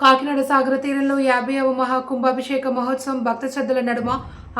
కాకినాడ సాగర తీరంలో యాభైవ మహాకుంభాభిషేక మహోత్సవం భక్త శ్రద్ధల నడుమ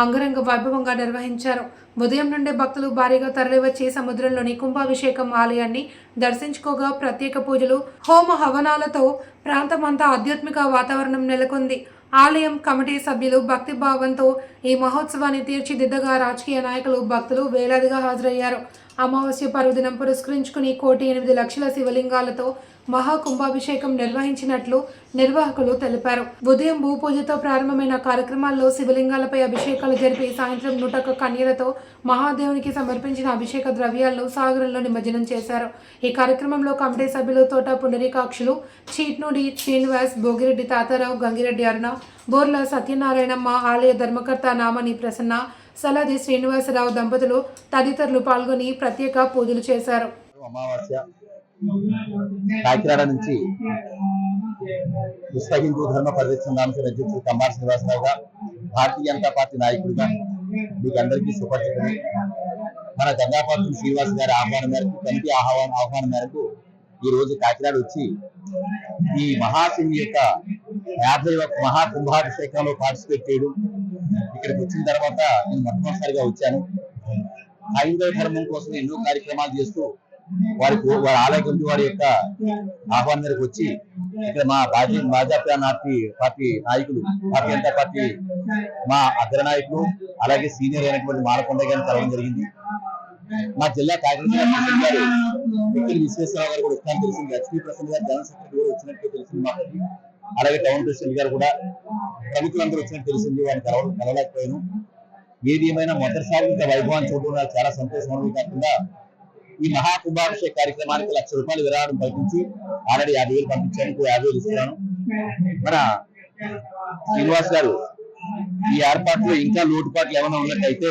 అంగరంగ వైభవంగా నిర్వహించారు. ఉదయం నుండే భక్తులు భారీగా తరలివచ్చి సముద్రంలోని కుంభాభిషేకం ఆలయాన్ని దర్శించుకోగా ప్రత్యేక పూజలు హోమ హవనాలతో ప్రాంతమంతా ఆధ్యాత్మిక వాతావరణం నెలకొంది. ఆలయం కమిటీ సభ్యులు భక్తి భావంతో ఈ మహోత్సవాన్ని తీర్చిదిద్దగా రాజకీయ నాయకులు భక్తులు వేలాదిగా హాజరయ్యారు. అమావాస్య పర్వదినం పురస్కరించుకుని కోటి ఎనిమిది లక్షల శివలింగాలతో మహాకుంభాభిషేకం నిర్వహించినట్లు నిర్వాహకులు తెలిపారు. ఉదయం భూపూజతో ప్రారంభమైన కార్యక్రమాల్లో శివలింగాలపై అభిషేకాలు జరిపి సాయంత్రం నూట కన్యలతో మహాదేవునికి సమర్పించిన అభిషేక ద్రవ్యాలను సాగరంలో నిమజ్జనం చేశారు. ఈ కార్యక్రమంలో కమిటీ సభ్యులు తోట పుండరీకాక్షులు చీట్నూడి శ్రీనివాస్ భోగిరెడ్డి తాతారావు గంగిరెడ్డి అరుణ బోర్ల సత్యనారాయణమ్మ ఆలయ ధర్మకర్త నామని ప్రసన్న సలాది శ్రీనివాసరావు దంపతులు తదితరులు పాల్గొని ప్రత్యేక పూజలు చేశారు. అమావాస్య కాకినాడ నుంచి విశ్వ హిందూ ధర్మ పరిరక్షణ నామక అధ్యక్షుడు కమ్మార్ శ్రీనివాసరావుగా భారతీయ జనతా పార్టీ నాయకుడిగా మీకు అందరికీ సుపరిచితమే మన గంగాపాత్రం శ్రీనివాస్ గారి ఆహ్వానం మేరకు కమిటీ ఆహ్వానం ఆహ్వానం మేరకు ఈ రోజు కాకినాడ వచ్చి ఈ మహాసింగ్ యొక్క యాభై ఒక్క మహాకుంభాభిషేకంలో పార్టిసిపేట్ చేయడం ఇక్కడికి వచ్చిన తర్వాత నేను మొట్టమొదటిసారిగా వచ్చాను. హైందవ ధర్మం కోసం ఎన్నో కార్యక్రమాలు చేస్తూ వారికి వారి ఆలయ కమిటీ వారి యొక్క ఆహ్వానం మేరకు వచ్చి ఇక్కడ మా భాజీ భాజపా నాటి పార్టీ నాయకులు భారతీయ జనతా పార్టీ మా అగ్రనాయకులు అలాగే సీనియర్ అయినటువంటి మాలకొండ గారిని కలవడం జరిగింది. మా జిల్లా కాకినాడ గారు వ్యక్తులు విశ్వేశ్వరరావు గారు కూడా వస్తారని తెలిసింది లక్ష్మీ ప్రసన్న గారు జనరల్ సెక్రటరీ కూడా వచ్చినట్టు తెలిసింది మాకు. అలాగే టౌన్ ప్రెసిడెంట్ గారు కూడా ప్రముఖులందరూ వచ్చినట్టు తెలిసింది. వారిని కలవడం కలవలేకపోయాను. ఏది ఏమైనా మొదటిసారి ఇంత వైభవాన్ని చూడడం చాలా సంతోషం కాకుండా ఈ మహాకుంభాభిషేక కార్యక్రమానికి లక్ష రూపాయలు విరాళం పంపించి ఆల్రెడీ యాభై వేలు పంపించాను. యాభై వేలు ఇస్తున్నాను. మన శ్రీనివాస్ గారు ఈ ఏర్పాట్లు ఇంకా లోటుపాట్లు ఏమైనా ఉన్నట్టయితే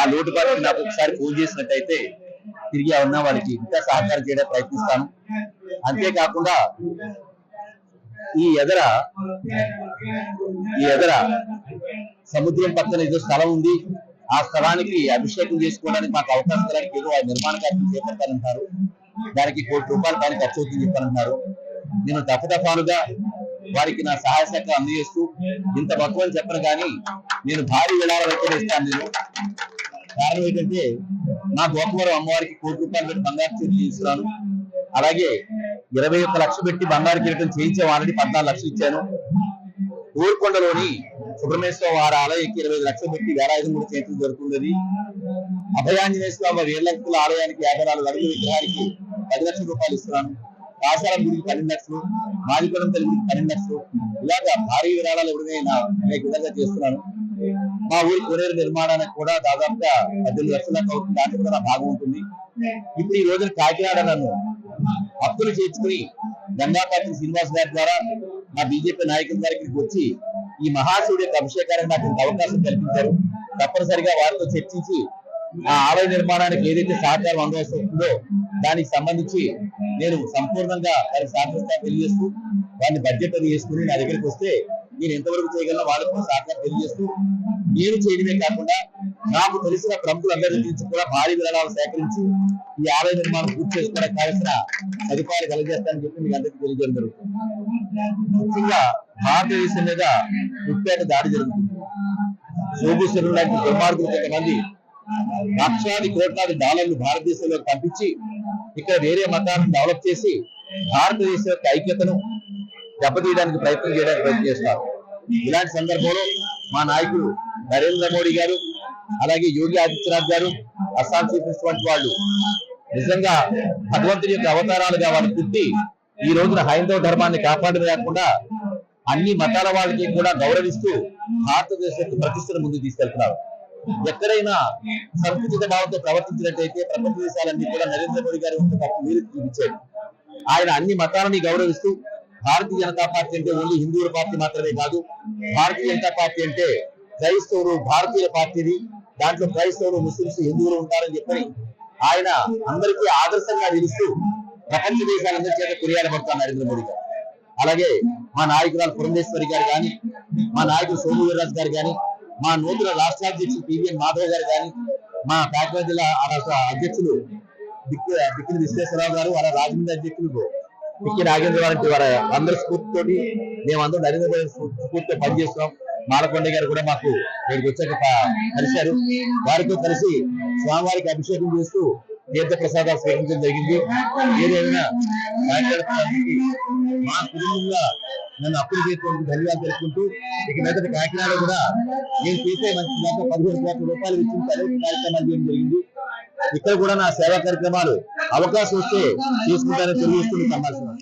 ఆ లోటుపాట్లు నాకు ఒకసారి ఫోన్ చేసినట్టయితే తిరిగి ఏమన్నా వారికి ఇంకా సహకారం చేయడానికి ప్రయత్నిస్తాను. అంతేకాకుండా ఈ ఎదర ఈ ఎదర సముద్రం పక్కన ఏదో స్థలం ఉంది. ఆ స్థలానికి అభిషేకం చేసుకోవడానికి మాకు అవకాశం కలడానికి ఏదో ఆ నిర్మాణ కార్యం చేపడతానంటారు. దానికి కోటి రూపాయలు పైన ఖర్చు అవుతుంది చెప్పారంటున్నారు నేను దఫదఫాలుగా వారికి నా సహాయ శాఖ అందజేస్తూ ఇంత మొత్తం అని చెప్పను కానీ నేను భారీ విడాలను అయితే ఇస్తాను నేను. కారణం ఏంటంటే నా గోపవరం అమ్మవారికి కోటి రూపాయలు పెట్టి బంగారు చేతి చేయిస్తున్నాను అలాగే ఇరవై ఒక్క లక్షలు పెట్టి బంగారు కిరీటం చేయించే వాళ్ళని పద్నాలుగు లక్షలు ఇచ్చాను. ఊరుకొండలోని సుబ్రహ్మణ్యేశ్వర వారి ఆలయానికి ఇరవై ఐదు లక్షలు పెట్టి వేలాయుధం కూడా చేయించడం జరుగుతుంది అభయాంజనేయ స్వామి వేర్లంకుల ఆలయానికి యాభై నాలుగు అడుగుల విగ్రహానికి పది లక్షల రూపాయలు ఇస్తున్నాను. కాసారం గుడికి పన్నెండు లక్షలు మాదికొండం తల్లి గుడికి పన్నెండు లక్షలు ఇలాగా భారీ విరాళాలు ఎవరినైనా అనేక విధంగా చేస్తున్నాను. మా ఊరి కొనేరు నిర్మాణానికి కూడా దాదాపుగా పద్దెనిమిది లక్షల అవుతుంది. దాంట్లో కూడా భాగం ఉంటుంది. ఇప్పుడు ఈ రోజున కాకినాడ నన్ను అప్పులు చేర్చుకుని గంగాపాత్రి శ్రీనివాస్ గారి ద్వారా మా బీజేపీ నాయకుల గారికి వచ్చి ఈ మహాశివుడి యొక్క అభిషేకానికి నాకు ఇంత అవకాశం కల్పించారు. తప్పనిసరిగా వారితో చర్చించి ఆ ఆలయ నిర్మాణానికి ఏదైతే సహకారం అందవలసి వస్తుందో దానికి సంబంధించి నేను సంపూర్ణంగా వారికి సహకరిస్తాను తెలియజేస్తూ వారిని బడ్జెట్ అది చేసుకుని నా దగ్గరికి వస్తే నేను ఎంతవరకు చేయగలను వాళ్ళకు కూడా సహకారం తెలియజేస్తూ నేను చేయడమే కాకుండా నాకు తెలిసిన ప్రముఖులందరి నుంచి కూడా భారీ విరాళాలు సేకరించి ఈ ఆలయ నిర్మాణం పూర్తి చేసుకోవడానికి కావాల్సిన సదుపాయాలు కలిగజేస్తానని చెప్పి మీకు అందరికీ తెలియజేయడం జరుగుతుంది. ముఖ్యంగా భారతదేశం మీద ముప్పేట దాడి జరుగుతుంది. శోభేశ్వరుడు లాంటి దుర్మార్గులు కొంతమంది లక్షాది కోట్లాది డాలర్లు భారతదేశంలో పంపించి ఇక్కడ వేరే మతాలను డెవలప్ చేసి భారతదేశం యొక్క ఐక్యతను దెబ్బతీయడానికి ప్రయత్నం చేయడానికి ప్రయత్నం చేస్తారు ఇలాంటి సందర్భంలో మా నాయకుడు నరేంద్ర మోడీ గారు అలాగే యోగి ఆదిత్యనాథ్ గారు అస్సాం చీఫ్ వాళ్ళు నిజంగా భగవంతుడి యొక్క అవతారాలుగా వాళ్ళు పుట్టి ఈ రోజున హైందవ ధర్మాన్ని కాపాడమే కాకుండా అన్ని మతాల వాళ్ళకి కూడా గౌరవిస్తూ భారతదేశ యొక్క ప్రతిష్టను ముందుకు తీసుకెళ్తున్నారు. ఎక్కడైనా సంకుచిత భావంతో ప్రవర్తించినట్టయితే ప్రపంచ దేశాలన్నీ కూడా నరేంద్ర మోడీ గారి యొక్క తప్పు మీరు చూపించాడు ఆయన అన్ని మతాలని గౌరవిస్తూ భారతీయ జనతా పార్టీ అంటే ఓన్లీ హిందువుల పార్టీ మాత్రమే కాదు భారతీయ జనతా పార్టీ అంటే క్రైస్తవులు భారతీయుల పార్టీని దాంట్లో క్రైస్తవులు ముస్లింస్ హిందువులు ఉంటారని చెప్పని ఆయన అందరికీ ఆదర్శంగా నిలుస్తూ ప్రపంచ దేశాలందరి చేత కొనియాడబడతారు నరేంద్ర మోడీ గారు. అలాగే మా నాయకురాలు పురంధేశ్వరి గారు కానీ మా నాయకుడు సోము వీర్రాజు గారు కానీ మా నూతన రాష్ట్రాధ్యక్షుడు పివిఎన్ మాధవ్ గారు కానీ మా కాకినాడ జిల్లా రాష్ట్ర అధ్యక్షులు దిక్కు దిక్కుని విశ్వేశ్వరరావు గారు అలా రాజమండ్రి అధ్యక్షులు పిక్కి నాగేంద్ర వంటి వారి అందరి స్ఫూర్తితోటి మేమందరం నరేంద్ర మోడీ స్ఫూర్తితో పనిచేస్తున్నాం మాలకొండ గారు కూడా మాకు ఇక్కడికి వచ్చాక కలిశారు. వారితో కలిసి స్వామివారికి అభిషేకం చేస్తూ తీర్థ ప్రసాదాలు స్వీకరించడం జరిగింది ఏదైనా కాకినాడకి మా కుటుంబంగా నన్ను అప్పులు చేసినందుకు ధన్యవాదాలు తెలుసుకుంటూ ఇక మీదట కాకినాడ కూడా నేను చేసే మంచి దాకా పదిహేను కోట్ల రూపాయలు ఇచ్చిన కార్యక్రమాలు చేయడం జరిగింది. ఇక్కడ కూడా నా సేవా కార్యక్రమాలు అవకాశం వస్తే తీసుకుంటారని తెలియజేస్తుంది సమాచారం